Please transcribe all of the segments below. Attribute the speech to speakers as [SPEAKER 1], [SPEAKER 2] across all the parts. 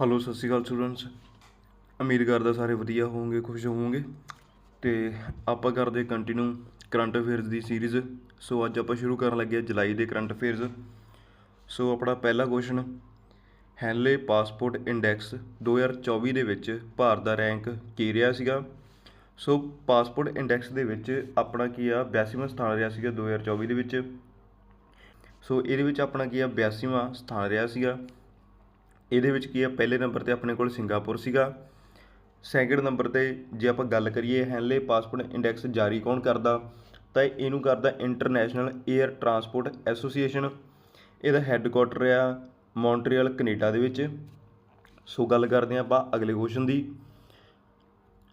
[SPEAKER 1] Hello ਸਤਿ ਸ਼੍ਰੀ ਅਕਾਲ students ਉਮੀਦ ਕਰਦਾ ਸਾਰੇ ਵਧੀਆ ਹੋਵੋਗੇ, ਖੁਸ਼ ਹੋਵੋਗੇ। ਤੇ ਆਪਾਂ ਕਰਦੇ ਕੰਟੀਨਿਊ ਕਰੰਟ ਅਫੇਅਰਸ ਦੀ ਸੀਰੀਜ਼ ਸੋ ਅੱਜ ਆਪਾਂ ਸ਼ੁਰੂ ਕਰਨ ਲੱਗੇ ਹਾਂ ਜੁਲਾਈ ਦੇ ਕਰੰਟ ਅਫੇਅਰਸ ਸੋ ਆਪਣਾ ਪਹਿਲਾ ਕੁਐਸਚਨ ਹੈਨਲੇ ਪਾਸਪੋਰਟ ਇੰਡੈਕਸ 2024 ਦੇ ਵਿੱਚ ਭਾਰਤ ਦਾ ਰੈਂਕ ਕੀ ਰਿਹਾ ਸੀਗਾ? ਸੋ ਪਾਸਪੋਰਟ ਇੰਡੈਕਸ ਦੇ ਵਿੱਚ ਆਪਣਾ ਕੀ ਆ? 82ਵਾਂ ਸਥਾਨ ਰਿਹਾ ਸੀਗਾ 2024 ਦੇ ਵਿੱਚ। ਸੋ ਇਹਦੇ ਵਿੱਚ ਆਪਣਾ ਕੀ ਆ? 82ਵਾਂ ਸਥਾਨ ਰਿਹਾ ਸੀਗਾ। ਇਹਦੇ ਵਿੱਚ ਕੀ ਹੈ, ਪਹਿਲੇ ਨੰਬਰ ਤੇ ਆਪਣੇ ਕੋਲ ਸਿੰਗਾਪੁਰ ਸੀਗਾ। ਸੈਕਿੰਡ ਨੰਬਰ ਤੇ ਜੇ ਆਪਾਂ ਗੱਲ ਕਰੀਏ ਹੈਨਲੇ ਪਾਸਪੋਰਟ ਇੰਡੈਕਸ ਜਾਰੀ ਕੌਣ ਕਰਦਾ, ਤਾਂ ਇਹਨੂੰ ਕਰਦਾ ਇੰਟਰਨੈਸ਼ਨਲ 에ਅਰ ਟਰਾਂਸਪੋਰਟ ਐਸੋਸੀਏਸ਼ਨ ਇਹਦਾ ਹੈੱਡਕੁਆਟਰ ਆ ਮੌਂਟਰੀਅਲ ਕੈਨੇਡਾ ਦੇ ਵਿੱਚ। ਸੋ ਗੱਲ ਕਰਦੇ ਹਾਂ ਆਪਾਂ ਅਗਲੇ ਕੁਐਸਚਨ ਦੀ।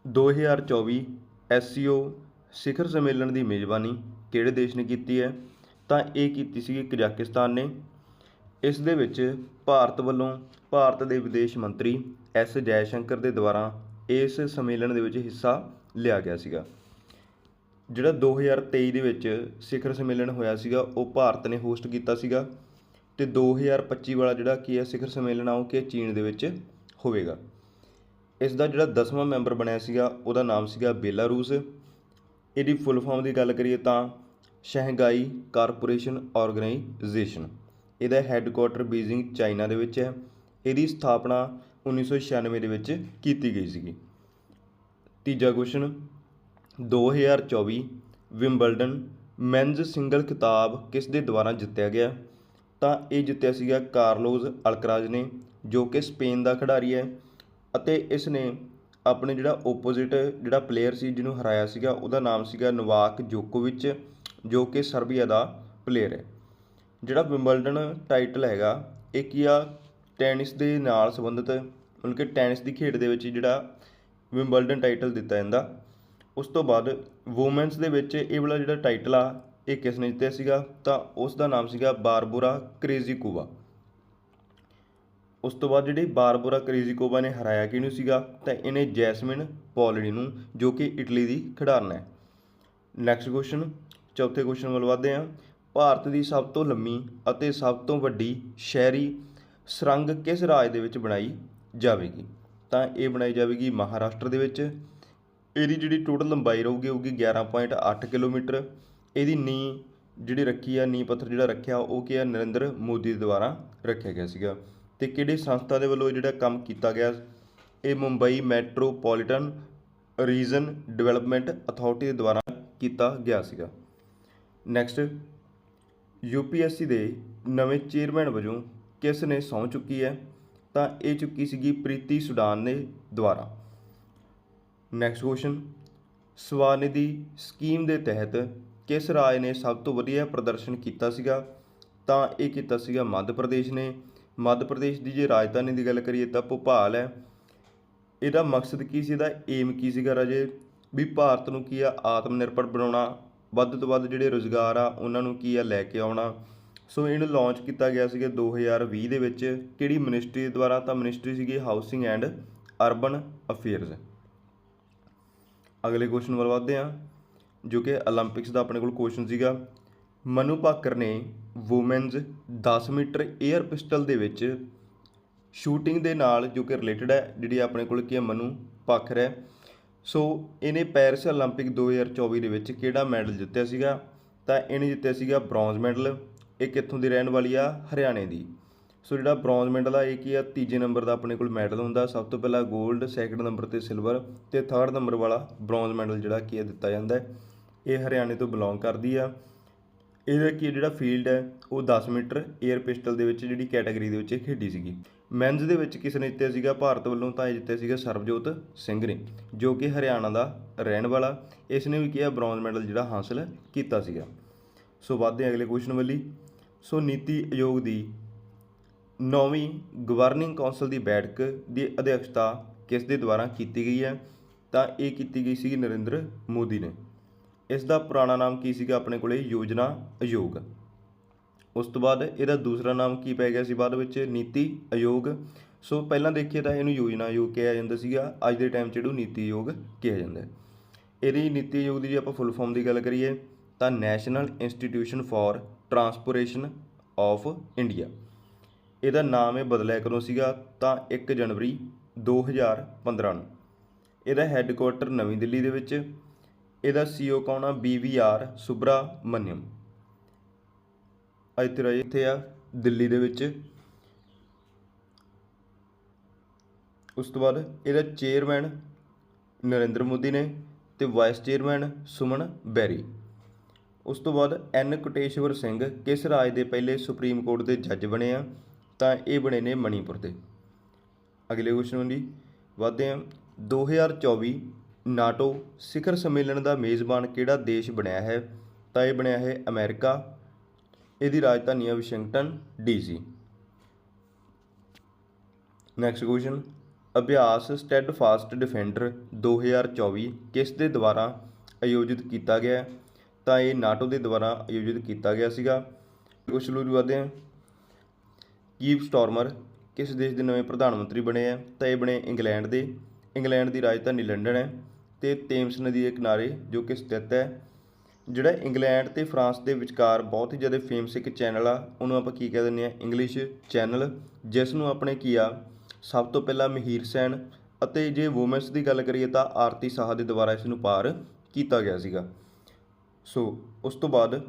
[SPEAKER 1] 2024 ਐਸਸੀਓ ਸਿਖਰ ਸੰਮੇਲਨ ਦੀ ਮੇਜ਼ਬਾਨੀ ਕਿਹੜੇ ਦੇਸ਼ ਨੇ ਕੀਤੀ ਹੈ? ਤਾਂ ਇਹ ਕੀਤੀ ਸੀਗੀ ਕਜ਼ਾਕਿਸਤਾਨ ਨੇ। ਇਸ ਦੇ ਵਿੱਚ ਭਾਰਤ ਵੱਲੋਂ ਭਾਰਤ ਦੇ ਵਿਦੇਸ਼ ਮੰਤਰੀ ਐਸ ਜੈਸ਼ੰਕਰ ਦੇ ਦੁਆਰਾ ਇਸ ਸੰਮੇਲਨ ਦੇ ਵਿੱਚ ਹਿੱਸਾ ਲਿਆ ਗਿਆ ਸੀਗਾ। ਜਿਹੜਾ 2023 ਦੇ ਵਿੱਚ ਸਿਖਰ ਸੰਮੇਲਨ ਹੋਇਆ ਸੀਗਾ, ਉਹ ਭਾਰਤ ਨੇ ਹੋਸਟ ਕੀਤਾ ਸੀਗਾ ਤੇ 2025 ਵਾਲਾ ਜਿਹੜਾ ਕੀ ਹੈ ਸਿਖਰ ਸੰਮੇਲਨ ਆ, ਉਹ ਕੀ ਚੀਨ ਦੇ ਵਿੱਚ ਹੋਵੇਗਾ। ਇਸ ਦਾ ਜਿਹੜਾ 10ਵਾਂ ਮੈਂਬਰ ਬਣਿਆ ਸੀਗਾ, ਉਹਦਾ ਨਾਮ ਸੀਗਾ ਬੇਲਾਰੂਸ। ਇਹਦੀ ਫੁੱਲ ਫਾਰਮ ਦੀ ਗੱਲ ਕਰੀਏ ਤਾਂ ਸ਼ਹਿਗਾਈ ਕਾਰਪੋਰੇਸ਼ਨ ਆਰਗੇਨਾਈਜੇਸ਼ਨ ਇਹਦਾ ਹੈੱਡਕੁਆਟਰ ਬੀਜਿੰਗ ਚਾਈਨਾ ਦੇ ਵਿੱਚ ਹੈ। ਇਹਦੀ ਸਥਾਪਨਾ 1996 ਦੇ ਵਿੱਚ ਕੀਤੀ ਗਈ ਸੀਗੀ। ਤੀਜਾ ਕੁਐਸਚਨ 2024 ਵਿੰਬਲਡਨ ਮੈਨਜ਼ ਸਿੰਗਲ ਖਿਤਾਬ ਕਿਸ ਦੇ ਦੁਆਰਾ ਜਿੱਤਿਆ ਗਿਆ? ਤਾਂ ਇਹ ਜਿੱਤਿਆ ਸੀਗਾ ਕਾਰਲੋਸ ਅਲਕਰਾਜ ਨੇ, ਜੋ ਕਿ ਸਪੇਨ ਦਾ ਖਿਡਾਰੀ ਹੈ ਅਤੇ ਇਸ ਨੇ ਆਪਣੇ ਜਿਹੜਾ ਓਪੋਜ਼ਿਟ ਜਿਹੜਾ ਪਲੇਅਰ ਸੀ ਜਿਹਨੂੰ ਹਰਾਇਆ ਸੀਗਾ, ਉਹਦਾ ਨਾਮ ਸੀਗਾ ਨਵਾਕ ਜੋਕੋਵਿਚ, ਜੋ ਕਿ ਸਰਬੀਆ ਦਾ ਪਲੇਅਰ ਹੈ। ਜਿਹੜਾ ਵਿੰਬਲਡਨ ਟਾਈਟਲ ਹੈਗਾ, ਇਹ ਕੀ ਆ? ਟੈਨਿਸ ਦੇ ਨਾਲ ਸੰਬੰਧਿਤ, ਮਤਲਬ ਕਿ ਟੈਨਿਸ ਦੀ ਖੇਡ ਦੇ ਵਿੱਚ ਜਿਹੜਾ ਵਿੰਬਲਡਨ ਟਾਈਟਲ ਦਿੱਤਾ ਜਾਂਦਾ। ਉਸ ਤੋਂ ਬਾਅਦ ਵੂਮੈਨਸ ਦੇ ਵਿੱਚ ਇਹ ਵਾਲਾ ਜਿਹੜਾ ਟਾਈਟਲ ਆ, ਇਹ ਕਿਸ ਨੇ ਜਿੱਤਿਆ ਸੀਗਾ? ਤਾਂ ਉਸ ਦਾ ਨਾਮ ਸੀਗਾ ਬਾਰਬੋਰਾ ਕ੍ਰੇਜ਼ੀਕੋਵਾ। ਉਸ ਤੋਂ ਬਾਅਦ ਜਿਹੜੀ ਬਾਰਬੋਰਾ ਕ੍ਰੇਜ਼ੀਕੋਵਾ ਨੇ ਹਰਾਇਆ ਕਿਹਨੂੰ ਸੀਗਾ? ਤਾਂ ਇਹਨੇ ਜੈਸਮਿਨ ਪੌਲਡੀ ਨੂੰ, ਜੋ ਕਿ ਇਟਲੀ ਦੀ ਖਿਡਾਰਨ ਹੈ। ਨੈਕਸਟ ਕੁਐਸਚਨ ਚੌਥੇ ਕੁਐਸਚਨ ਵੱਲ ਵਧਦੇ ਹਾਂ। ਭਾਰਤ ਦੀ ਸਭ ਤੋਂ ਲੰਮੀ ਅਤੇ ਸਭ ਤੋਂ ਵੱਡੀ ਸ਼ਹਿਰੀ ਸੁਰੰਗ ਕਿਸ ਰਾਜ ਦੇ ਵਿੱਚ ਬਣਾਈ ਜਾਵੇਗੀ? ਤਾਂ ਇਹ ਬਣਾਈ ਜਾਵੇਗੀ ਮਹਾਰਾਸ਼ਟਰ ਦੇ ਵਿੱਚ। ਇਹਦੀ ਜਿਹੜੀ ਟੋਟਲ ਲੰਬਾਈ ਰਹੂਗੀ, ਹੋਊਗੀ 11.8 ਕਿਲੋਮੀਟਰ। ਇਹਦੀ ਨੀ ਜਿਹੜੀ ਰੱਖੀ ਆ ਨੀ ਪੱਥਰ ਜਿਹੜਾ ਰੱਖਿਆ, ਉਹ ਕੀ ਆ? ਨਰਿੰਦਰ ਮੋਦੀ ਦੇ ਦੁਆਰਾ ਰੱਖਿਆ ਗਿਆ ਸੀਗਾ। ਤੇ ਕਿਹੜੀ ਸੰਸਥਾ ਦੇ ਵੱਲੋਂ ਇਹ ਜਿਹੜਾ ਕੰਮ ਕੀਤਾ ਗਿਆ? ਇਹ Mumbai metropolitan region development authority ਦੇ ਦੁਆਰਾ ਕੀਤਾ ਗਿਆ ਸੀਗਾ। ਨੈਕਸਟ ਯੂਪੀਐਸਸੀ ਦੇ ਨਵੇਂ ਚੇਅਰਮੈਨ ਵਜੋਂ ਕਿਸ ਨੇ ਸਹੁੰ ਚੁੱਕੀ ਹੈ? ਤਾਂ ਇਹ ਚੁੱਕੀ ਸੀਗੀ ਪ੍ਰੀਤੀ ਸੁਡਾਨ ਨੇ ਦੁਆਰਾ। ਨੈਕਸਟ ਕੁਐਸਚਨ ਸਵਾਨਿਧੀ ਸਕੀਮ ਦੇ ਤਹਿਤ ਕਿਸ ਰਾਜ ਨੇ ਸਭ ਤੋਂ ਵਧੀਆ ਪ੍ਰਦਰਸ਼ਨ ਕੀਤਾ ਸੀਗਾ? ਤਾਂ ਇਹ ਕੀਤਾ ਸੀਗਾ ਮੱਧ ਪ੍ਰਦੇਸ਼ ਨੇ। ਮੱਧ ਪ੍ਰਦੇਸ਼ ਦੀ ਜੇ ਰਾਜਧਾਨੀ ਦੀ ਗੱਲ ਕਰੀਏ ਤਾਂ ਭੋਪਾਲ ਹੈ। ਇਹਦਾ ਮਕਸਦ ਕੀ ਸੀ? ਇਹਦਾ ਏਮ ਕੀ ਸੀਗਾ ਰਾਜੇ? ਵੀ ਭਾਰਤ ਨੂੰ ਕੀ ਆ ਆਤਮ ਨਿਰਭਰ ਬਣਾਉਣਾ ਵੱਧ ਤੋਂ ਵੱਧ ਜਿਹੜੇ ਰੋਜ਼ਗਾਰ ਆ, ਉਹਨਾਂ ਨੂੰ ਕੀ ਆ, ਲੈ ਕੇ ਆਉਣਾ। ਸੋ ਇਹਨੂੰ ਲਾਂਚ ਕੀਤਾ ਗਿਆ ਸੀਗਾ 2020 ਦੇ ਵਿੱਚ, ਕਿਹੜੀ ਮਿਨਿਸਟਰੀ ਦੁਆਰਾ? ਤਾਂ ਮਿਨਿਸਟਰੀ ਸੀਗੀ ਹਾਊਸਿੰਗ ਐਂਡ ਅਰਬਨ ਅਫੇਅਰਸ ਅਗਲੇ ਕੁਐਸਚਨ ਵੱਲ ਵਧਦੇ ਆ ਜੋ ਕਿ 올림픽ਸ ਦਾ ਆਪਣੇ ਕੋਲ ਕੁਐਸਚਨ ਸੀਗਾ। ਮਨੂ ਭਾਕਰ ਨੇ ਔਮਨਸ 10 ਮੀਟਰ 에ਅਰ ਪਿਸਟਲ ਦੇ ਵਿੱਚ ਸ਼ੂਟਿੰਗ ਦੇ ਨਾਲ, ਜੋ ਕਿ ਰਿਲੇਟਡ ਹੈ, ਜਿਹੜੀ ਆਪਣੇ ਕੋਲ ਕੀ ਹੈ ਮਨੂ ਭਾਕਰ ਹੈ ਸੋ ਇਹਨੇ ਪੈਰਿਸ 올림픽 2024 ਦੇ ਵਿੱਚ ਕਿਹੜਾ ਮੈਡਲ ਜਿੱਤਿਆ ਸੀਗਾ? ਤਾਂ ਇਹਨੇ ਜਿੱਤਿਆ ਸੀਗਾ ਬ੍ਰੌਂਜ਼ ਮੈਡਲ। ਇਹ ਕਿੱਥੋਂ ਦੀ ਰਹਿਣ ਵਾਲੀ ਆ? ਹਰਿਆਣੇ ਦੀ। ਸੋ ਜਿਹੜਾ ਬ੍ਰੌਂਜ਼ ਮੈਡਲ ਆ, ਇਹ ਕੀ ਆ? ਤੀਜੇ ਨੰਬਰ ਦਾ ਆਪਣੇ ਕੋਲ ਮੈਡਲ ਹੁੰਦਾ। ਸਭ ਤੋਂ ਪਹਿਲਾਂ 골ਡ ਸੈਕੰਡ ਨੰਬਰ ਤੇ ਸਿਲਵਰ ਤੇ ਥਰਡ ਨੰਬਰ ਵਾਲਾ ਬ੍ਰੌਂਜ਼ ਮੈਡਲ ਜਿਹੜਾ ਕੀ ਆ, ਦਿੱਤਾ ਜਾਂਦਾ। ਇਹ ਹਰਿਆਣੇ ਤੋਂ ਬਿਲੋਂਗ ਕਰਦੀ ਆ। ਇਹਦਾ ਕੀ ਜਿਹੜਾ ਫੀਲਡ ਹੈ, ਉਹ 10 ਮੀਟਰ 에ਅਰ ਪਿਸਟਲ ਦੇ ਵਿੱਚ ਜਿਹੜੀ ਕੈਟਾਗਰੀ ਦੇ ਵਿੱਚ ਖੇਡੀ ਸੀਗੀ। ਮੈਨਜ਼ ਦੇ ਵਿੱਚ ਕਿਸ ਨੇ ਜਿੱਤਿਆ ਸੀਗਾ, ਭਾਰਤ ਵੱਲੋਂ ਤਾਂ ਇਹ ਜਿੱਤਿਆ ਸੀਗਾ ਸਰਬਜੋਤ ਸਿੰਘ ਨੇ, ਜੋ ਕਿ ਹਰਿਆਣਾ ਦਾ ਰਹਿਣ ਵਾਲਾ, ਇਸ ਨੇ ਵੀ ਕਿਹਾ ਬ੍ਰੌਂਜ਼ ਮੈਡਲ ਜਿਹੜਾ ਹਾਸਲ ਕੀਤਾ ਸੀਗਾ। ਸੋ ਵਧਦੇ ਅਗਲੇ ਕੁਐਸਚਨ ਵੱਲੀ ਸੋ ਨੀਤੀ ਆਯੋਗ ਦੀ ਨੌਵੀਂ ਗਵਰਨਿੰਗ ਕੌਂਸਲ ਦੀ ਬੈਠਕ ਦੀ ਅਧਿਕਸ਼ਤਾ ਕਿਸ ਦੇ ਦੁਆਰਾ ਕੀਤੀ ਗਈ ਹੈ? ਤਾਂ ਇਹ ਕੀਤੀ ਗਈ ਸੀ ਨਰਿੰਦਰ ਮੋਦੀ ਨੇ। ਇਸ ਦਾ ਪੁਰਾਣਾ ਨਾਮ ਕੀ ਸੀਗਾ? ਆਪਣੇ ਕੋਲੇ ਯੋਜਨਾ ਆਯੋਗ। ਉਸ ਤੋਂ ਬਾਅਦ ਇਹਦਾ ਦੂਸਰਾ ਨਾਮ ਕੀ ਪੈ ਗਿਆ ਸੀ ਬਾਅਦ ਵਿੱਚ? ਨੀਤੀ ਆਯੋਗ। ਸੋ ਪਹਿਲਾਂ ਦੇਖੀਏ ਤਾਂ ਇਹਨੂੰ ਯੋਜਨਾ ਆਯੋਗ ਕਿਹਾ ਜਾਂਦਾ ਸੀਗਾ। ਅੱਜ ਦੇ ਟਾਈਮ 'ਚ ਇਹਨੂੰ ਨੀਤੀ ਆਯੋਗ ਕਿਹਾ ਜਾਂਦਾ ਇਹਦੀ ਨੀਤੀ ਆਯੋਗ ਦੀ ਜੇ ਆਪਾਂ ਫੁੱਲ ਫਾਰਮ ਦੀ ਗੱਲ ਕਰੀਏ ਤਾਂ national institution for transportation of India ਇਹਦਾ ਨਾਮ ਇਹ ਬਦਲਿਆ ਕਰੋ ਸੀਗਾ? ਤਾਂ 1 ਜਨਵਰੀ 2015 ਨੂੰ। ਇਹਦਾ ਹੈੱਡਕੁਆਟਰ ਨਵੀਂ ਦਿੱਲੀ ਦੇ ਵਿੱਚ। ਇਹਦਾ ਸੀਓ ਕੌਣ ਆ? ਬੀਵੀਆਰ ਸੁਬਰਾਮਨਿਅਮ। ਅੱਜ ਰਹੇ ਇੱਥੇ ਆ, ਦਿੱਲੀ ਦੇ ਵਿੱਚ। ਉਸ ਤੋਂ ਬਾਅਦ ਇਹਦਾ ਚੇਅਰਮੈਨ ਨਰਿੰਦਰ ਮੋਦੀ ਨੇ ਤੇ ਵਾਈਸ ਚੇਅਰਮੈਨ ਸੁਮਨ ਬੈਰੀ। ਉਸ ਤੋਂ ਬਾਅਦ ਐਨ ਕੋਟੇਸ਼ਵਰ ਸਿੰਘ ਕਿਸ ਰਾਜ ਦੇ ਪਹਿਲੇ ਸੁਪਰੀਮ ਕੋਰਟ ਦੇ ਜੱਜ ਬਣੇ ਆ, ਤਾਂ ਇਹ ਬਣੇ ਨੇ ਮਣੀਪੁਰ ਦੇ। ਅਗਲੇ ਕੁਐਸਚਨ ਦੀ ਵਧਦੇ ਹਾਂ 2024 ਨਾਟੋ ਸਿਖਰ ਸੰਮੇਲਨ ਦਾ ਮੇਜ਼ਬਾਨ ਕਿਹੜਾ ਦੇਸ਼ ਬਣਿਆ ਹੈ? ਤਾਂ ਇਹ ਬਣਿਆ ਹੈ ਅਮਰੀਕਾ। ਇਹਦੀ ਰਾਜਧਾਨੀ ਹੈ ਵਾਸ਼ਿੰਗਟਨ ਡੀਸੀ। ਨੈਕਸਟ ਕੁਐਸਚਨ ਅਭਿਆਸ ਸਟੈਡਫਾਸਟ ਡਿਫੈਂਡਰ 2024 ਕਿਸ ਦੇ ਦੁਆਰਾ ਆਯੋਜਿਤ ਕੀਤਾ ਗਿਆ? ਤਾਂ ਇਹ ਨਾਟੋ ਦੇ ਦੁਆਰਾ ਆਯੋਜਿਤ ਕੀਤਾ ਗਿਆ ਸੀਗਾ। ਕੁਛ ਲੂਰ ਵਧਦੇ ਹਾਂ ਕੀਪ ਸਟਾਰਮਰ ਕਿਸ ਦੇਸ਼ ਦੇ ਨਵੇਂ ਪ੍ਰਧਾਨ ਮੰਤਰੀ ਬਣੇ ਆ? ਤਾਂ ਇਹ ਬਣੇ ਇੰਗਲੈਂਡ ਦੇ। ਇੰਗਲੈਂਡ ਦੀ ਰਾਜਧਾਨੀ ਲੰਡਨ ਹੈ। ਤੇ ਤੇਮਸ ਨਦੀ ਦੇ ਕਿਨਾਰੇ ਜੋ ਕਿ ਸਥਿਤ ਹੈ ਜਿਹੜਾ ਇੰਗਲੈਂਡ ਤੇ ਫਰਾਂਸ ਦੇ ਵਿਚਕਾਰ ਬਹੁਤ ਹੀ ਜ਼ਿਆਦਾ ਫੇਮਸ ਇੱਕ ਚੈਨਲ ਆ, ਉਹਨੂੰ ਆਪਾਂ ਕੀ ਕਹਿ ਦਿੰਦੇ ਆ ਇੰਗਲਿਸ਼ ਚੈਨਲ ਜਿਸ ਨੂੰ ਆਪਣੇ ਕੀ ਆ, ਸਭ ਤੋਂ ਪਹਿਲਾਂ ਮਹੀਰ ਸੈਨ ਅਤੇ ਜੇ ਵੂਮੈਨਸ ਦੀ ਗੱਲ ਕਰੀਏ ਤਾਂ ਆਰਤੀ ਸਾਹ ਦੇ ਦੁਆਰਾ ਇਸ ਨੂੰ ਪਾਰ ਕੀਤਾ ਗਿਆ ਸੀਗਾ। ਸੋ, ਉਸ ਤੋਂ ਬਾਅਦ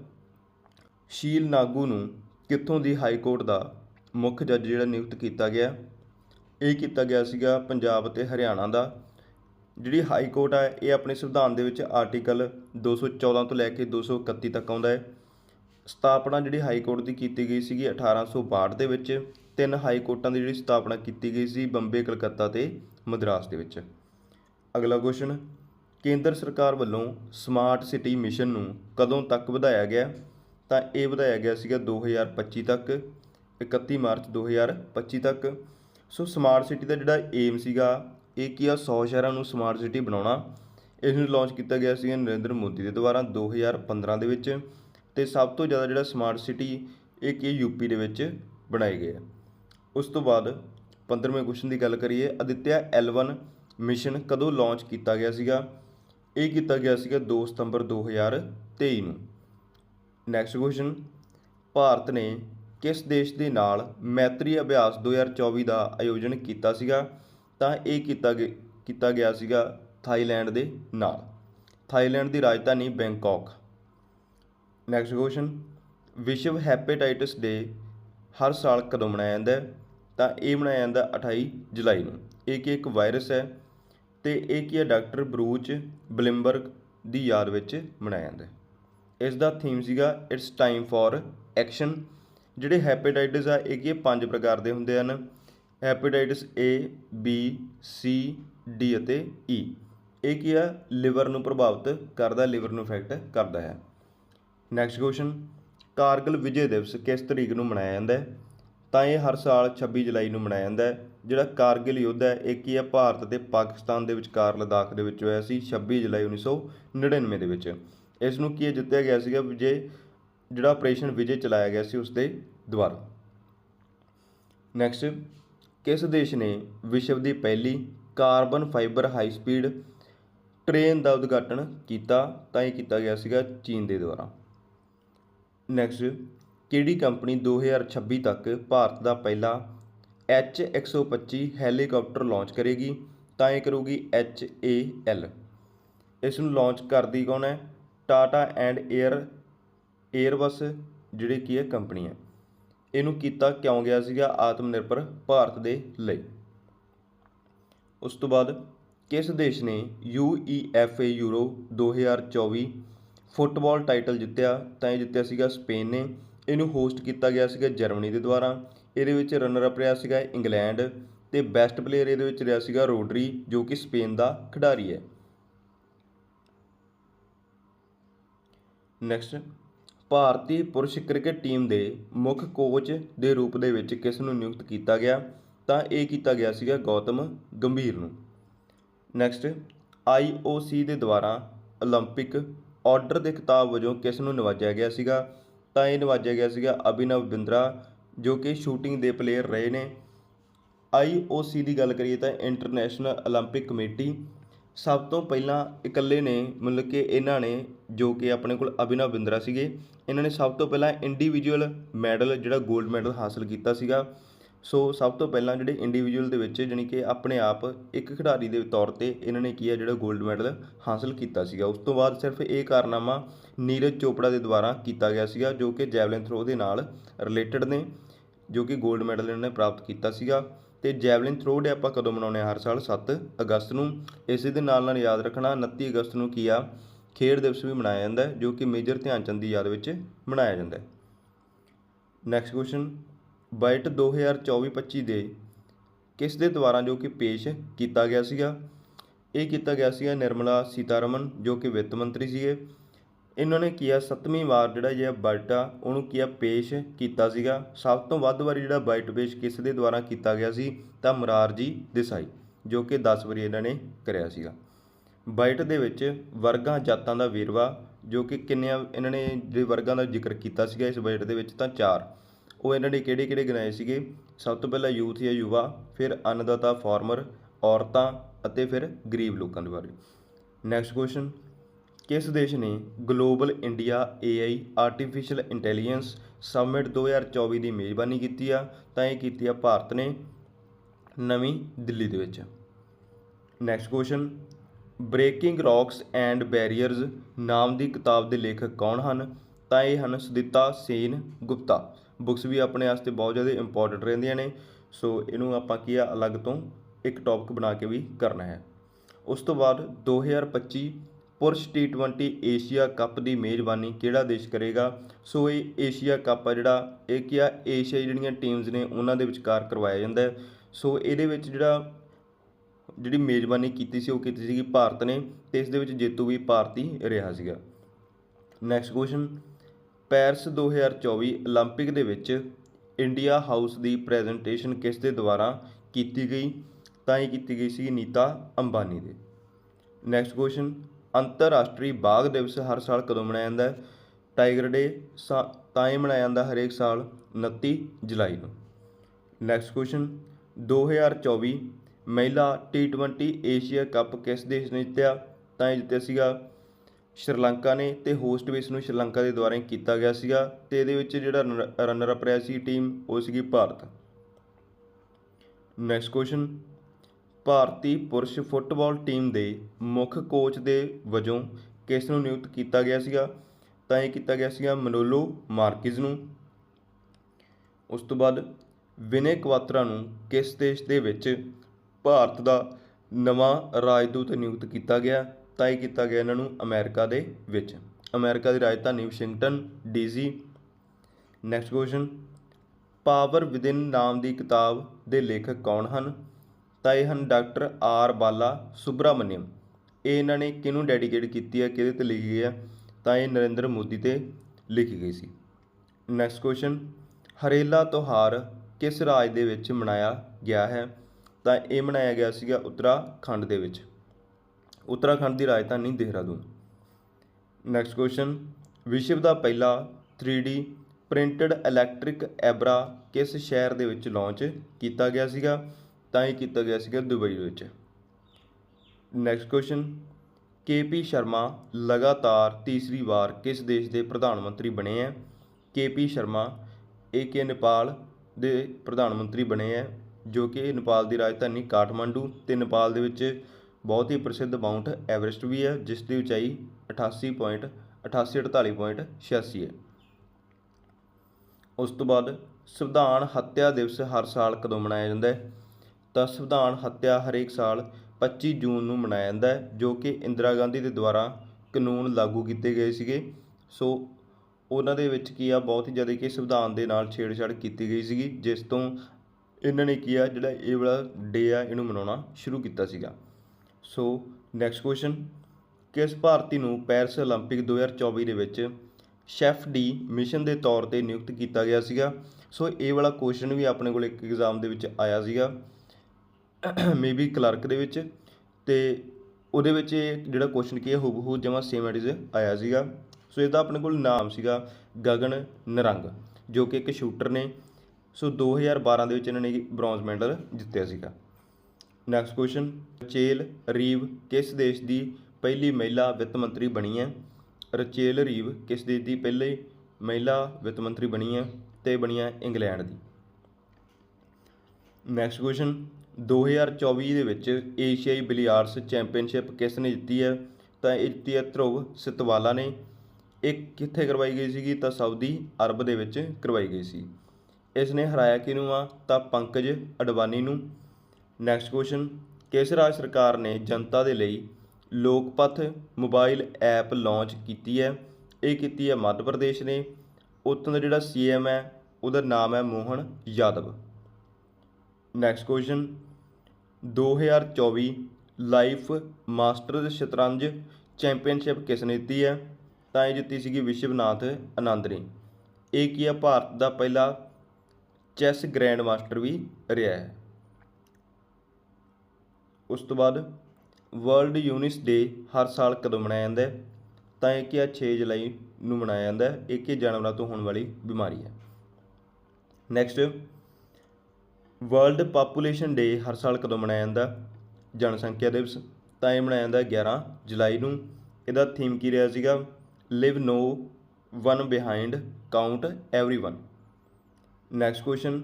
[SPEAKER 1] ਸ਼ੀਲ ਨਾਗੂ ਨੂੰ ਕਿੱਥੋਂ ਦੀ ਹਾਈ ਕੋਰਟ ਦਾ ਮੁੱਖ ਜੱਜ ਜਿਹੜਾ ਨਿਯੁਕਤ ਕੀਤਾ ਗਿਆ, ਇਹ ਕੀਤਾ ਗਿਆ ਸੀਗਾ ਪੰਜਾਬ ਅਤੇ ਹਰਿਆਣਾ ਦਾ। ਜਿਹੜੀ ਹਾਈ ਕੋਰਟ ਹੈ ਇਹ ਆਪਣੇ ਸੰਵਿਧਾਨ ਦੇ ਵਿੱਚ ਆਰਟੀਕਲ 214 ਤੋਂ ਲੈ ਕੇ 231 ਤੱਕ ਆਉਂਦਾ ਹੈ। ਸਥਾਪਨਾ ਜਿਹੜੀ ਹਾਈ ਕੋਰਟ ਦੀ ਕੀਤੀ ਗਈ ਸੀਗੀ 1862 ਦੇ ਵਿੱਚ, ਤਿੰਨ ਹਾਈ ਕੋਰਟਾਂ ਦੀ ਜਿਹੜੀ ਸਥਾਪਨਾ ਕੀਤੀ ਗਈ ਸੀ ਬੰਬੇ, ਕਲਕੱਤਾ ਤੇ ਮਦਰਾਸ ਦੇ ਵਿੱਚ। ਅਗਲਾ ਕੁਐਸਚਨ ਕੇਂਦਰ ਸਰਕਾਰ ਵੱਲੋਂ ਸਮਾਰਟ ਸਿਟੀ ਮਿਸ਼ਨ ਨੂੰ ਕਦੋਂ ਤੱਕ ਵਧਾਇਆ ਗਿਆ? ਤਾਂ ਇਹ ਵਧਾਇਆ ਗਿਆ ਸੀਗਾ 2025 ਤੱਕ 31 ਮਾਰਚ 2025 ਤੱਕ। ਸੋ ਸਮਾਰਟ ਸਿਟੀ ਦਾ ਜਿਹੜਾ ਏਮ ਸੀਗਾ ਇਹ ਕੀ ਆ 100 ਸ਼ਹਿਰਾਂ ਨੂੰ ਸਮਾਰਟ ਸਿਟੀ ਬਣਾਉਣਾ। ਇਸ ਨੂੰ ਲਾਂਚ ਕੀਤਾ ਗਿਆ ਸੀਗਾ ਨਰਿੰਦਰ ਮੋਦੀ ਦੇ ਦੁਆਰਾ 2015 ਦੇ ਵਿੱਚ ਤੇ ਸਭ ਤੋਂ ਜ਼ਿਆਦਾ ਜਿਹੜਾ ਸਮਾਰਟ ਸਿਟੀ ਇਹ ਕੀ ਯੂਪੀ ਦੇ ਵਿੱਚ ਬਣਾਏ ਗਏ ਆ। ਉਸ ਤੋਂ ਬਾਅਦ 15ਵੇਂ ਕੁਐਸਚਨ ਦੀ ਗੱਲ ਕਰੀਏ, ਅਦਿੱਤਿਆ L1 ਮਿਸ਼ਨ ਕਦੋਂ ਲਾਂਚ ਕੀਤਾ ਗਿਆ ਸੀਗਾ? ਇਹ ਕੀਤਾ ਗਿਆ ਸੀਗਾ 2 ਸਤੰਬਰ 2023 ਨੂੰ। ਨੈਕਸਟ ਕੁਐਸਚਨ ਭਾਰਤ ਨੇ ਕਿਸ ਦੇਸ਼ ਦੇ ਨਾਲ ਮੈਤਰੀ ਅਭਿਆਸ 2024 ਦਾ ਆਯੋਜਨ ਕੀਤਾ ਸੀਗਾ? ਤਾਂ ਇਹ ਕੀਤਾ ਗਿਆ ਕੀਤਾ ਗਿਆ ਸੀਗਾ ਥਾਈਲੈਂਡ ਦੇ ਨਾਲ। ਥਾਈਲੈਂਡ ਦੀ ਰਾਜਧਾਨੀ ਬੈਂਕਾਕ। ਨੈਕਸਟ ਕੁਐਸਚਨ ਵਿਸ਼ਵ ਹੈਪੇਟਾਈਟਿਸ ਡੇ ਹਰ ਸਾਲ ਕਦੋਂ ਮਨਾਇਆ ਜਾਂਦਾ ਹੈ? ਤਾਂ ਇਹ ਮਨਾਇਆ ਜਾਂਦਾ 28 ਜੁਲਾਈ ਨੂੰ। ਇਹ ਕੀ ਇੱਕ ਵਾਇਰਸ ਹੈ? ਤੇ ਇਹ ਕੀ ਹੈ ਡਾਕਟਰ ਬਰੂਚ ਬਲਿੰਬਰਗ ਦੀ ਯਾਦ ਵਿੱਚ ਮਨਾਇਆ ਜਾਂਦਾ ਇਸ ਦਾ ਥੀਮ ਸੀਗਾ ਇਟਸ ਟਾਈਮ ਫॉर ਐਕਸ਼ਨ ਜਿਹੜੇ ਹੈਪੇਟਾਈਟਿਸ ਆ, ਇਹ ਕੀ ਪੰਜ ਪ੍ਰਕਾਰ ਦੇ ਹੁੰਦੇ ਹਨ। Hepatitis A B C D ਅਤੇ ਈ ਇਹ ਕੀ ਆ? ਲਿਵਰ ਨੂੰ ਪ੍ਰਭਾਵਿਤ ਕਰਦਾ, ਲਿਵਰ ਨੂੰ ਇਫੈਕਟ ਕਰਦਾ ਹੈ। ਨੈਕਸਟ ਕੁਐਸਚਨ ਕਾਰਗਿਲ ਵਿਜੇ ਦਿਵਸ ਕਿਸ ਤਰੀਕ ਨੂੰ ਮਨਾਇਆ ਜਾਂਦਾ ਹੈ? ਤਾਂ ਇਹ ਹਰ ਸਾਲ 26 ਜੁਲਾਈ ਨੂੰ ਮਨਾਇਆ ਜਾਂਦਾ ਹੈ। ਜਿਹੜਾ ਕਾਰਗਿਲ ਯੁੱਧ ਹੈ, ਇਹ ਕੀ ਹੈ ਭਾਰਤ ਤੇ ਪਾਕਿਸਤਾਨ ਦੇ ਵਿਚਕਾਰ ਲਦਾਖ ਦੇ ਵਿੱਚ ਹੋਇਆ ਸੀ 26 ਜੁਲਾਈ 1999 ਦੇ ਵਿੱਚ। ਇਸ ਨੂੰ ਕੀ ਹੈ ਜਿੱਤਿਆ ਗਿਆ ਸੀਗਾ? ਵਿਜੇ, ਜਿਹੜਾ ਆਪਰੇਸ਼ਨ ਵਿਜੇ ਚਲਾਇਆ ਗਿਆ ਸੀ ਉਸ ਦੇ ਦੁਆਰਾ। ਨੈਕਸਟ ਕਿਸ ਦੇਸ਼ ਨੇ ਵਿਸ਼ਵ ਦੀ ਪਹਿਲੀ carbon fibre high speed train ਦਾ ਉਦਘਾਟਨ ਕੀਤਾ? ਤਾਂ ਇਹ ਕੀਤਾ ਗਿਆ ਸੀਗਾ ਚੀਨ ਦੇ ਦੁਆਰਾ। ਨੈਕਸਟ, ਕਿਹੜੀ ਕੰਪਨੀ 2026 ਤੱਕ ਭਾਰਤ ਦਾ ਪਹਿਲਾ H125 ਹੈਲੀਕਾਪਟਰ ਲਾਂਚ ਕਰੇਗੀ? ਤਾਂ ਇਹ ਕਰੂਗੀ HAL ਇਸ ਨੂੰ ਲਾਂਚ ਕਰਦੀ ਕੌਣ ਹੈ? ਟਾਟਾ ਐਂਡ 에ਅਰ 에ਅਰਬਸ ਜਿਹੜੀ ਕੀ ਹੈ ਕੰਪਨੀ ਹੈ। ਇਹਨੂੰ ਕੀਤਾ ਕਿਉਂ ਗਿਆ ਸੀਗਾ ਆਤਮ ਨਿਰਭਰ ਭਾਰਤ ਦੇ ਲਈ? ਉਸ ਤੋਂ ਬਾਅਦ ਕਿਸ ਦੇਸ਼ ਨੇ UEFA ਯੂਰੋ 2024 ਫੁੱਟਬਾਲ ਟਾਈਟਲ ਜਿੱਤਿਆ? ਤਾਂ ਇਹ ਜਿੱਤਿਆ ਸੀਗਾ ਸਪੇਨ ਨੇ। ਇਹਨੂੰ ਹੋਸਟ ਕੀਤਾ ਗਿਆ ਸੀਗਾ ਜਰਮਨੀ ਦੇ ਦੁਆਰਾ। ਇਹਦੇ ਵਿੱਚ ਰਨਰ ਅਪ ਰਿਹਾ ਸੀਗਾ ਇੰਗਲੈਂਡ ਤੇ ਬੈਸਟ ਪਲੇਅਰ ਇਹਦੇ ਵਿੱਚ ਰਿਹਾ ਸੀਗਾ ਰੋਡਰੀ, ਜੋ ਕਿ ਸਪੇਨ ਦਾ ਖਿਡਾਰੀ ਹੈ। ਨੈਕਸਟ ਭਾਰਤੀ ਪੁਰਸ਼ ਕ੍ਰਿਕਟ ਟੀਮ ਦੇ ਮੁੱਖ ਕੋਚ ਦੇ ਰੂਪ ਦੇ ਵਿੱਚ ਕਿਸ ਨੂੰ ਨਿਯੁਕਤ ਕੀਤਾ ਗਿਆ ਤਾਂ ਇਹ ਕੀਤਾ ਗਿਆ ਸੀਗਾ ਗੌਤਮ ਗੰਭੀਰ ਨੂੰ ਨੈਕਸਟ ਆਈਓਸੀ ਦੇ ਦੁਆਰਾ 올림픽 ਆਰਡਰ ਦੇ ਖਿਤਾਬ ਵਜੋਂ ਕਿਸ ਨੂੰ ਨਵਾਜਿਆ ਗਿਆ ਸੀਗਾ ਤਾਂ ਇਹ ਨਵਾਜਿਆ ਗਿਆ ਸੀਗਾ ਅਭਿਨਵ ਬਿੰਦਰਾ ਜੋ ਕਿ ਸ਼ੂਟਿੰਗ ਦੇ ਪਲੇਅਰ ਰਹੇ ਨੇ ਆਈਓਸੀ ਦੀ ਗੱਲ ਕਰੀਏ ਤਾਂ ਇੰਟਰਨੈਸ਼ਨਲ 올림픽 ਕਮੇਟੀ ਸਭ ਤੋਂ ਪਹਿਲਾਂ ਇਕੱਲੇ ਨੇ, ਮਤਲਬ ਕਿ ਇਹਨਾਂ ਨੇ ਜੋ ਕਿ ਆਪਣੇ ਕੋਲ ਅਭਿਨਵ ਬਿੰਦਰਾ ਸੀਗੇ, ਇਹਨਾਂ ਨੇ ਸਭ ਤੋਂ ਪਹਿਲਾਂ ਇੰਡੀਵਿਜੂਅਲ ਮੈਡਲ ਜਿਹੜਾ ਗੋਲਡ ਮੈਡਲ ਹਾਸਲ ਕੀਤਾ ਸੀਗਾ। ਸੋ ਸਭ ਤੋਂ ਪਹਿਲਾਂ ਜਿਹੜੇ ਇੰਡੀਵਿਜੂਅਲ ਦੇ ਵਿੱਚ ਜਾਨੀ ਕਿ ਆਪਣੇ ਆਪ ਇੱਕ ਖਿਡਾਰੀ ਦੇ ਤੌਰ ਤੇ ਇਹਨਾਂ ਨੇ ਕੀ ਹੈ ਜਿਹੜਾ 골ਡ ਮੈਡਲ ਹਾਸਲ ਕੀਤਾ ਸੀਗਾ। ਉਸ ਤੋਂ ਬਾਅਦ ਸਿਰਫ ਇਹ ਕਾਰਨਾਮਾ ਨੀਰਜ ਚੋਪੜਾ ਦੇ ਦੁਆਰਾ ਕੀਤਾ ਗਿਆ ਸੀਗਾ, ਜੋ ਕਿ ਜੈਵਲਿਨ ਥਰੋ ਦੇ ਨਾਲ ਰਿਲੇਟਡ ਨੇ, ਜੋ ਕਿ 골ਡ ਮੈਡਲ ਇਹਨਾਂ ਨੇ ਪ੍ਰਾਪਤ ਕੀਤਾ ਸੀਗਾ। ਅਤੇ ਜੈਵਲਿਨ ਥਰੋ ਡੇ ਆਪਾਂ ਕਦੋਂ ਮਨਾਉਂਦੇ ਹਾਂ? ਹਰ ਸਾਲ 7 ਅਗਸਤ ਨੂੰ। ਇਸੇ ਦੇ ਨਾਲ ਨਾਲ ਯਾਦ ਰੱਖਣਾ 29 ਅਗਸਤ ਨੂੰ ਕੀ ਆ? ਖੇਡ ਦਿਵਸ ਵੀ ਮਨਾਇਆ ਜਾਂਦਾ ਜੋ ਕਿ ਮੇਜਰ ਧਿਆਨ ਚੰਦ ਦੀ ਯਾਦ ਵਿੱਚ ਮਨਾਇਆ ਜਾਂਦਾ ਹੈ। ਨੈਕਸਟ ਕੁਐਸਚਨ ਬਾਈਟ 2024-25 ਦੇ ਕਿਸ ਦੇ ਦੁਆਰਾ ਜੋ ਕਿ ਪੇਸ਼ ਕੀਤਾ ਗਿਆ ਸੀਗਾ? ਇਹ ਕੀਤਾ ਗਿਆ ਸੀਗਾ ਨਿਰਮਲਾ ਸੀਤਾਰਮਨ, ਜੋ ਕਿ ਵਿੱਤ ਮੰਤਰੀ ਸੀਗੇ। ਇਹਨਾਂ ਨੇ ਕੀ ਆ ਸੱਤਵੀਂ ਵਾਰ ਜਿਹੜਾ ਇਹ ਬਜਟ ਆ, ਉਹਨੂੰ ਕੀ ਆ ਪੇਸ਼ ਕੀਤਾ ਸੀਗਾ। ਸਭ ਤੋਂ ਵੱਧ ਵਾਰੀ ਜਿਹੜਾ ਬਜਟ ਪੇਸ਼ ਕਿਸ ਦੇ ਦੁਆਰਾ ਕੀਤਾ ਗਿਆ ਸੀ, ਤਾਂ ਮੁਰਾਰਜੀ ਦੇਸਾਈ, ਜੋ ਕਿ 10 ਵਾਰੀ ਇਹਨਾਂ ਨੇ ਕਰਿਆ ਸੀਗਾ। ਬਜਟ ਦੇ ਵਿੱਚ ਵਰਗਾਂ ਜਾਤਾਂ ਦਾ ਵੇਰਵਾ, ਜੋ ਕਿ ਕਿੰਨਿਆਂ ਇਹਨਾਂ ਨੇ ਜਿਹੜੇ ਵਰਗਾਂ ਦਾ ਜ਼ਿਕਰ ਕੀਤਾ ਸੀਗਾ ਇਸ ਬਜਟ ਦੇ ਵਿੱਚ, ਤਾਂ ਚਾਰ। ਉਹ ਇਹਨਾਂ ਨੇ ਕਿਹੜੇ ਕਿਹੜੇ ਗਿਣਾਏ ਸੀਗੇ? ਸਭ ਤੋਂ ਪਹਿਲਾਂ ਯੂਥ ਜਾਂ ਯੁਵਾ, ਫਿਰ ਅੰਨਦਾਤਾ ਫਾਰਮਰ, ਔਰਤਾਂ ਅਤੇ ਫਿਰ ਗਰੀਬ ਲੋਕਾਂ ਦੇ ਬਾਰੇ। Next question. ਕਿਸ ਦੇਸ਼ ਨੇ global India AI artificial intelligence summit 2024 ਦੀ ਮੇਜ਼ਬਾਨੀ ਕੀਤੀ ਆ? ਤਾਂ ਇਹ ਕੀਤੀ ਆ ਭਾਰਤ ਨੇ ਨਵੀਂ ਦਿੱਲੀ ਦੇ ਵਿੱਚ। Next question breaking rocks and barriers ਨਾਮ ਦੀ ਕਿਤਾਬ ਦੇ ਲੇਖਕ ਕੌਣ ਹਨ? ਤਾਂ ਇਹ ਹਨ ਸੁਦਿਤਾ ਸੇਨ ਗੁਪਤਾ। ਬੁੱਕਸ ਵੀ ਆਪਣੇ ਵਾਸਤੇ ਬਹੁਤ ਜ਼ਿਆਦਾ ਇੰਪੋਰਟੈਂਟ ਰਹਿੰਦੀਆਂ ਨੇ। ਸੋ ਇਹਨੂੰ ਆਪਾਂ ਕੀ ਆ, ਅਲੱਗ ਤੋਂ ਇੱਕ ਟੌਪਿਕ ਬਣਾ ਕੇ ਵੀ ਕਰਨਾ ਹੈ। ਉਸ ਤੋਂ ਬਾਅਦ 2025 ਪੁਰਸ਼ T20 ਏਸ਼ੀਆ ਕੱਪ ਦੀ ਮੇਜ਼ਬਾਨੀ ਕਿਹੜਾ ਦੇਸ਼ ਕਰੇਗਾ ਸੋ ਇਹ ਏਸ਼ੀਆ ਕੱਪ ਆ ਜਿਹੜਾ ਇਹ ਕੀ ਆ ਏਸ਼ੀਆ ਜਿਹੜੀਆਂ ਟੀਮਸ ਨੇ ਉਹਨਾਂ ਦੇ ਵਿਚਕਾਰ ਕਰਵਾਇਆ ਜਾਂਦਾ ਹੈ ਸੋ ਇਹਦੇ ਵਿੱਚ ਜਿਹੜਾ ਜਿਹੜੀ ਮੇਜ਼ਬਾਨੀ ਕੀਤੀ ਸੀ ਉਹ ਕੀਤੀ ਸੀਗੀ ਭਾਰਤ ਨੇ ਤੇ ਇਸ ਦੇ ਵਿੱਚ ਜੇਤੂ ਵੀ ਭਾਰਤੀ ਰਿਹਾ ਸੀਗਾ ਨੈਕਸਟ ਕੁਐਸਚਨ ਪੈਰਿਸ 2024 올림픽 ਦੇ ਵਿੱਚ ਇੰਡੀਆ ਹਾਊਸ ਦੀ ਪ੍ਰੈਜੈਂਟੇਸ਼ਨ ਕਿਸ ਦੇ ਦੁਆਰਾ ਕੀਤੀ ਗਈ ਤਾਂ ਇਹ ਕੀਤੀ ਗਈ ਸੀ ਨੀਤਾ ਅੰਬਾਨੀ ਦੇ ਨੈਕਸਟ ਕੁਐਸਚਨ ਅੰਤਰਰਾਸ਼ਟਰੀ ਬਾਘ ਦਿਵਸ ਹਰ ਸਾਲ ਕਦੋਂ ਮਨਾਇਆ ਜਾਂਦਾ ਹੈ? ਟਾਈਗਰ ਡੇ ਤਾਂ ਇਹ ਮਨਾਇਆ ਜਾਂਦਾ ਹਰੇਕ ਸਾਲ 29 ਜੁਲਾਈ ਨੂੰ। ਨੈਕਸਟ ਕੁਐਸਚਨ 2024 ਮਹਿਲਾ T20 ਏਸ਼ੀਆ ਕੱਪ ਕਿਸ ਦੇਸ਼ ਨੇ ਜਿੱਤਿਆ? ਤਾਂ ਇਹ ਜਿੱਤਿਆ ਸੀਗਾ ਸ਼੍ਰੀਲੰਕਾ ਨੇ ਤੇ ਹੋਸਟ ਵੀ ਇਸ ਨੂੰ ਸ਼੍ਰੀਲੰਕਾ ਦੇ ਦੁਆਰਾ ਕੀਤਾ ਗਿਆ ਸੀਗਾ ਤੇ ਇਹਦੇ ਵਿੱਚ ਜਿਹੜਾ ਰਨਰ ਅਪ ਰਿਹਾ ਸੀ ਟੀਮ ਉਹ ਸੀਗੀ ਭਾਰਤ। ਨੈਕਸਟ ਕੁਐਸਚਨ ਭਾਰਤੀ ਪੁਰਸ਼ ਫੁੱਟਬਾਲ ਟੀਮ ਦੇ ਮੁੱਖ ਕੋਚ ਦੇ ਵਜੋਂ ਕਿਸ ਨੂੰ ਨਿਯੁਕਤ ਕੀਤਾ ਗਿਆ ਸੀਗਾ? ਤਾਂ ਇਹ ਕੀਤਾ ਗਿਆ ਸੀਗਾ ਮਨੋਲੋ ਮਾਰਕਿਸ ਨੂੰ। ਉਸ ਤੋਂ ਬਾਅਦ ਵਿਨੇ ਕਵਾਤਰਾ ਨੂੰ ਕਿਸ ਦੇਸ਼ ਦੇ ਵਿੱਚ ਭਾਰਤ ਦਾ ਨਵਾਂ ਰਾਜਦੂਤ ਨਿਯੁਕਤ ਕੀਤਾ ਗਿਆ? ਤਾਂ ਇਹ ਕੀਤਾ ਗਿਆ ਇਹਨਾਂ ਨੂੰ ਅਮਰੀਕਾ ਦੇ ਵਿੱਚ। ਅਮਰੀਕਾ ਦੀ ਰਾਜਧਾਨੀ Washington DC. Next question power within ਨਾਮ ਦੀ ਕਿਤਾਬ ਦੇ ਲੇਖਕ ਕੌਣ ਹਨ? ਤਾਂ ਇਹ ਹਨ ਡਾਕਟਰ ਆਰ ਬਾਲਾ ਸੁਬਰਾਮਨਿਅਮ। ਇਹ ਇਹਨਾਂ ਨੇ ਕਿਹਨੂੰ ਡੈਡੀਕੇਟ ਕੀਤੀ ਹੈ, ਕਿਹਦੇ ਤੇ ਲਿਖੀ ਗਈ ਹੈ, ਤਾਂ ਇਹ ਨਰਿੰਦਰ ਮੋਦੀ ਤੇ ਲਿਖੀ ਗਈ ਸੀ। ਨੈਕਸਟ ਕੁਐਸਚਨ ਹਰੇਲਾ ਤਿਉਹਾਰ ਕਿਸ ਰਾਜ ਦੇ ਵਿੱਚ ਮਨਾਇਆ ਗਿਆ ਹੈ? ਤਾਂ ਇਹ ਮਨਾਇਆ ਗਿਆ ਸੀਗਾ ਉੱਤਰਾਖੰਡ ਦੇ ਵਿੱਚ। ਉੱਤਰਾਖੰਡ ਦੀ ਰਾਜਧਾਨੀ ਦੇਹਰਾਦੂਨ। ਨੈਕਸਟ ਕੁਐਸਚਨ ਵਿਸ਼ਵ ਦਾ ਪਹਿਲਾ 3D ਪ੍ਰਿੰਟਡ ਇਲੈਕਟ੍ਰਿਕ ਐਬਰਾ ਕਿਸ ਸ਼ਹਿਰ ਦੇ ਵਿੱਚ ਲਾਂਚ ਕੀਤਾ ਗਿਆ ਸੀਗਾ? ਤਾਂ ਇਹ ਕੀਤਾ ਗਿਆ ਸੀਗਾ ਦੁਬਈ ਵਿੱਚ। ਨੈਕਸਟ ਕੁਐਸਚਨ ਕੇਪੀ ਸ਼ਰਮਾ ਲਗਾਤਾਰ ਤੀਸਰੀ ਵਾਰ ਕਿਸ ਦੇਸ਼ ਦੇ ਪ੍ਰਧਾਨ ਮੰਤਰੀ ਬਣੇ ਹੈ? ਕੇਪੀ ਸ਼ਰਮਾ ਇਹ ਕਿ ਨੇਪਾਲ ਦੇ ਪ੍ਰਧਾਨ ਮੰਤਰੀ ਬਣੇ ਹੈ, ਜੋ ਕਿ ਨੇਪਾਲ ਦੀ ਰਾਜਧਾਨੀ ਕਾਠਮੰਡੂ ਤੇ ਨੇਪਾਲ ਦੇ ਵਿੱਚ ਬਹੁਤ ਹੀ ਪ੍ਰਸਿੱਧ ਮਾਊਂਟ ਐਵਰੈਸਟ ਵੀ ਹੈ, ਜਿਸ ਦੀ ਉਚਾਈ 88.8848.86 ਹੈ। ਉਸ ਤੋਂ ਬਾਅਦ ਸੰਵਿਧਾਨ ਹੱਤਿਆ ਦਿਵਸ ਹਰ ਸਾਲ ਕਦੋਂ ਮਨਾਇਆ ਜਾਂਦਾ ਹੈ? ਤਾਂ ਸੰਵਿਧਾਨ ਹੱਤਿਆ ਹਰੇਕ ਸਾਲ 25 ਜੂਨ ਨੂੰ ਮਨਾਇਆ ਜਾਂਦਾ ਹੈ ਜੋ ਕਿ ਇੰਦਰਾ ਗਾਂਧੀ ਦੇ ਦੁਆਰਾ ਕਾਨੂੰਨ ਲਾਗੂ ਕੀਤੇ ਗਏ ਸੀਗੇ ਸੋ ਉਹਨਾਂ ਦੇ ਵਿੱਚ ਕੀ ਆ ਬਹੁਤ ਹੀ ਜ਼ਿਆਦਾ ਕਿ ਸੰਵਿਧਾਨ ਦੇ ਨਾਲ ਛੇੜਛਾੜ ਕੀਤੀ ਗਈ ਸੀਗੀ ਜਿਸ ਤੋਂ ਇਹਨਾਂ ਨੇ ਕੀ ਆ ਜਿਹੜਾ ਇਹ ਵਾਲਾ ਡੇ ਆ ਇਹਨੂੰ ਮਨਾਉਣਾ ਸ਼ੁਰੂ ਕੀਤਾ ਸੀਗਾ ਸੋ ਨੈਕਸਟ ਕੁਐਸਚਨ ਕਿਸ ਭਾਰਤੀ ਨੂੰ ਪੈਰਿਸ 올림픽 2024 ਦੇ ਵਿੱਚ ਸ਼ੈਫ ਡੀ ਮਿਸ਼ਨ ਦੇ ਤੌਰ ਤੇ ਨਿਯੁਕਤ ਕੀਤਾ ਗਿਆ ਸੀਗਾ ਸੋ ਇਹ ਵਾਲਾ ਕੁਐਸਚਨ ਵੀ ਆਪਣੇ ਕੋਲ ਇੱਕ ਐਗਜ਼ਾਮ ਦੇ ਵਿੱਚ ਆਇਆ ਸੀਗਾ ਮੇਬੀ ਕਲਰਕ ਦੇ ਵਿੱਚ ਅਤੇ ਉਹਦੇ ਵਿੱਚ ਇਹ ਜਿਹੜਾ ਕੁਐਸਚਨ ਕੀ ਹੈ ਹੂਬਹੂ ਜਮਾ ਸੇਮ ਐਟ ਇਜ਼ ਆਇਆ ਸੀਗਾ। ਸੋ ਇਹਦਾ ਆਪਣੇ ਕੋਲ ਨਾਮ ਸੀਗਾ ਗਗਨ ਨਰੰਗ, ਜੋ ਕਿ ਇੱਕ ਸ਼ੂਟਰ ਨੇ। ਸੋ 2012 ਦੇ ਵਿੱਚ ਇਹਨਾਂ ਨੇ ਬ੍ਰੌਂਜ਼ ਮੈਡਲ ਜਿੱਤਿਆ ਸੀਗਾ। ਨੈਕਸਟ ਕੁਐਸਚਨ ਰਚੇਲ ਰੀਵ ਕਿਸ ਦੇਸ਼ ਦੀ ਪਹਿਲੀ ਮਹਿਲਾ ਵਿੱਤ ਮੰਤਰੀ ਬਣੀ ਹੈ? ਰਚੇਲ ਰੀਵ ਕਿਸ ਦੇਸ਼ ਦੀ ਪਹਿਲੀ ਮਹਿਲਾ ਵਿੱਤ ਮੰਤਰੀ ਬਣੀ ਹੈ ਤੇ ਬਣੀ ਹੈ ਇੰਗਲੈਂਡ ਦੀ। ਨੈਕਸਟ ਕੁਐਸਚਨ 2024 ਦੇ ਵਿੱਚ ਏਸ਼ੀਆਈ ਬਿਲੀਆਰਡਸ ਚੈਂਪੀਅਨਸ਼ਿਪ ਕਿਸ ਨੇ ਜਿੱਤੀ ਹੈ? ਤਾਂ ਇਹ ਜਿੱਤੀ ਹੈ ਧਰੁਵ ਸਤਵਾਲਾ ਨੇ। ਇਹ ਕਿੱਥੇ ਕਰਵਾਈ ਗਈ ਸੀਗੀ? ਤਾਂ ਸਾਊਦੀ ਅਰਬ ਦੇ ਵਿੱਚ ਕਰਵਾਈ ਗਈ ਸੀ। ਇਸ ਨੇ ਹਰਾਇਆ ਕਿਹਨੂੰ ਆ? ਤਾਂ ਪੰਕਜ ਅਡਵਾਨੀ ਨੂੰ। ਨੈਕਸਟ ਕੁਐਸਚਨ ਕਿਸ ਰਾਜ ਸਰਕਾਰ ਨੇ ਜਨਤਾ ਦੇ ਲਈ ਲੋਕਪਥ ਮੋਬਾਈਲ ਐਪ ਲਾਂਚ ਕੀਤੀ ਹੈ? ਇਹ ਕੀਤੀ ਹੈ ਮੱਧ ਪ੍ਰਦੇਸ਼ ਨੇ। ਉੱਥੋਂ ਦਾ ਜਿਹੜਾ ਸੀਐਮ ਹੈ, ਉਹਦਾ ਨਾਮ ਹੈ Mohan Yadav. Next question 2024 life masters ਸ਼ਤਰੰਜ ਚੈਂਪੀਅਨਸ਼ਿਪ ਕਿਸਨੇ ਜਿੱਤੀ ਹੈ? ਤਾਂ ਇਹ ਜਿੱਤੀ ਸੀਗੀ ਵਿਸ਼ਵਨਾਥ ਆਨੰਦ ਨੇ ਇਹ ਕੀ ਆ ਭਾਰਤ ਦਾ ਪਹਿਲਾ ਚੈਸ ਗ੍ਰੈਂਡ ਮਾਸਟਰ ਵੀ ਰਿਹਾ ਹੈ। ਉਸ ਤੋਂ ਬਾਅਦ ਵਰਲਡ ਯੂਨਿਸ ਡੇ ਹਰ ਸਾਲ ਕਦੋਂ ਮਨਾਇਆ ਜਾਂਦਾ ਹੈ? ਤਾਂ ਇਹ ਕੀ ਆ 6 ਜੁਲਾਈ ਨੂੰ ਮਨਾਇਆ ਜਾਂਦਾ ਹੈ। ਇਹ ਕਿ ਜਾਨਵਰਾਂ ਤੋਂ ਹੋਣ ਵਾਲੀ ਬਿਮਾਰੀ ਹੈ। ਨੈਕਸਟ ਵਰਲਡ ਪਾਪੂਲੇਸ਼ਨ ਡੇ ਹਰ ਸਾਲ ਕਦੋਂ ਮਨਾਇਆ ਜਾਂਦਾ? ਜਨਸੰਖਿਆ ਦਿਵਸ। ਤਾਂ ਇਹ ਮਨਾਇਆ ਜਾਂਦਾ 11 ਜੁਲਾਈ ਨੂੰ। ਇਹਦਾ ਥੀਮ ਕੀ ਰਿਹਾ ਸੀਗਾ? Leave no one behind count everyone next question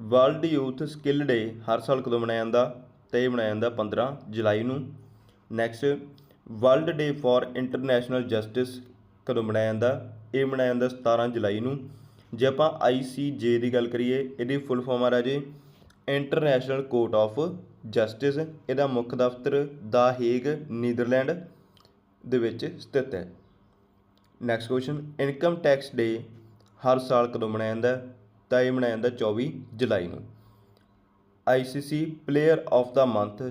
[SPEAKER 1] world youth skill day ਹਰ ਸਾਲ ਕਦੋਂ ਮਨਾਇਆ ਜਾਂਦਾ? ਤਾਂ ਇਹ ਮਨਾਇਆ ਜਾਂਦਾ 15 ਜੁਲਾਈ ਨੂੰ। Next world day for international justice ਕਦੋਂ ਮਨਾਇਆ ਜਾਂਦਾ? ਇਹ ਮਨਾਇਆ ਜਾਂਦਾ 17 ਜੁਲਾਈ ਨੂੰ। ਜੇ ਆਪਾਂ ICJ ਦੀ ਗੱਲ ਕਰੀਏ, ਇਹਦੀ ਫੁੱਲ ਫਾਰਮ ਆ ਰਾਜੇ ਇੰਟਰਨੈਸ਼ਨਲ ਕੋਰਟ ਆਫ ਜਸਟਿਸ ਇਹਦਾ ਮੁੱਖ ਦਫ਼ਤਰ ਦਾ ਹੇਗ ਨੀਦਰਲੈਂਡ ਦੇ ਵਿੱਚ ਸਥਿਤ ਹੈ। Next question income tax day ਹਰ ਸਾਲ ਕਦੋਂ ਮਨਾਇਆ ਜਾਂਦਾ? ਤਾਂ ਇਹ ਮਨਾਇਆ ਜਾਂਦਾ 24 ਜੁਲਾਈ ਨੂੰ। ICC player of the month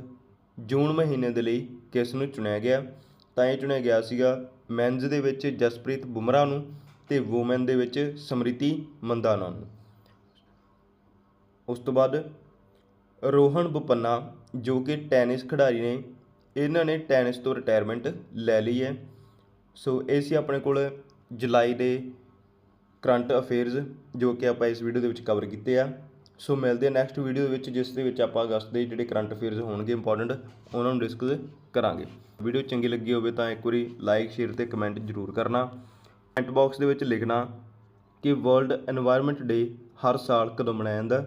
[SPEAKER 1] ਜੂਨ ਮਹੀਨੇ ਦੇ ਲਈ ਕਿਸ ਨੂੰ ਚੁਣਿਆ ਗਿਆ? ਤਾਂ ਇਹ ਚੁਣਿਆ ਗਿਆ ਸੀਗਾ ਮੈਨਜ਼ ਦੇ ਵਿੱਚ ਜਸਪ੍ਰੀਤ ਬੁਮਰਾਹ ਨੂੰ। ਤੇ ਵੂਮਨ ਦੇ ਵਿੱਚ ਸਮ੍ਰਿਤੀ ਮੰਦਾਨਾ ਨੂੰ ਉਸ ਤੋਂ ਬਾਅਦ ਰੋਹਨ ਬੁਪੰਨਾ, ਜੋ ਕਿ ਟੈਨਿਸ ਖਿਡਾਰੀ ਨੇ, ਇਹਨਾਂ ਨੇ ਟੈਨਿਸ ਤੋਂ ਰਿਟਾਇਰਮੈਂਟ ਲੈ ਲਈ ਹੈ। ਸੋ ਇਹ ਸੀ ਆਪਣੇ ਕੋਲ ਜੁਲਾਈ ਦੇ ਕਰੰਟ ਅਫੇਅਰਸ, ਜੋ ਕਿ ਆਪਾਂ ਇਸ ਵੀਡੀਓ ਦੇ ਵਿੱਚ ਕਵਰ ਕੀਤੇ ਆ। ਸੋ ਮਿਲਦੇ ਆ ਨੈਕਸਟ ਵੀਡੀਓ ਵਿੱਚ, ਜਿਸ ਦੇ ਵਿੱਚ ਆਪਾਂ ਅਗਸਤ ਦੇ ਜਿਹੜੇ ਕਰੰਟ ਅਫੇਅਰਸ ਹੋਣਗੇ ਇੰਪੋਰਟੈਂਟ ਉਹਨਾਂ ਨੂੰ ਡਿਸਕਸ ਕਰਾਂਗੇ। ਵੀਡੀਓ ਚੰਗੀ ਲੱਗੀ ਹੋਵੇ ਤਾਂ ਇੱਕ ਵਾਰੀ ਲਾਈਕ ਸ਼ੇਅਰ ਤੇ ਕਮੈਂਟ ਜ਼ਰੂਰ ਕਰਨਾ। ਕਮੈਂਟ ਬਾਕਸ ਦੇ ਵਿੱਚ ਲਿਖਣਾ ਕਿ ਵਰਲਡ এনवायरमेंट ਡੇ ਹਰ ਸਾਲ ਕਦੋਂ ਮਨਾਇਆ ਜਾਂਦਾ?